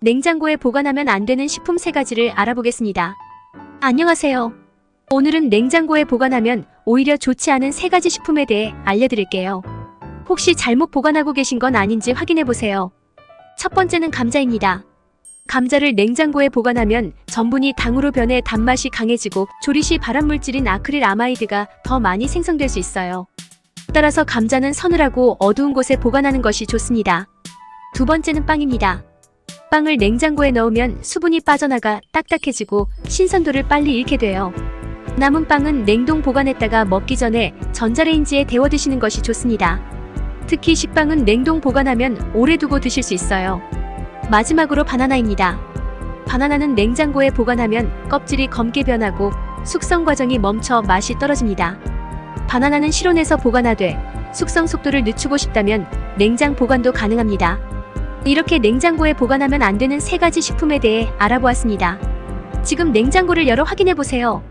냉장고에 보관하면 안 되는 식품 세 가지를 알아보겠습니다. 안녕하세요. 오늘은 냉장고에 보관하면 오히려 좋지 않은 세 가지 식품에 대해 알려드릴게요. 혹시 잘못 보관하고 계신 건 아닌지 확인해 보세요. 첫 번째는 감자입니다. 감자를 냉장고에 보관하면 전분이 당으로 변해 단맛이 강해지고 조리 시 발암물질인 아크릴 아마이드가 더 많이 생성될 수 있어요. 따라서 감자는 서늘하고 어두운 곳에 보관하는 것이 좋습니다. 두 번째는 빵입니다. 빵을 냉장고에 넣으면 수분이 빠져나가 딱딱해지고 신선도를 빨리 잃게 돼요. 남은 빵은 냉동 보관했다가 먹기 전에 전자레인지에 데워 드시는 것이 좋습니다. 특히 식빵은 냉동 보관하면 오래 두고 드실 수 있어요. 마지막으로 바나나입니다. 바나나는 냉장고에 보관하면 껍질이 검게 변하고 숙성 과정이 멈춰 맛이 떨어집니다. 바나나는 실온에서 보관하되 숙성 속도를 늦추고 싶다면 냉장 보관도 가능합니다. 이렇게 냉장고에 보관하면 안 되는 세 가지 식품에 대해 알아보았습니다. 지금 냉장고를 열어 확인해 보세요.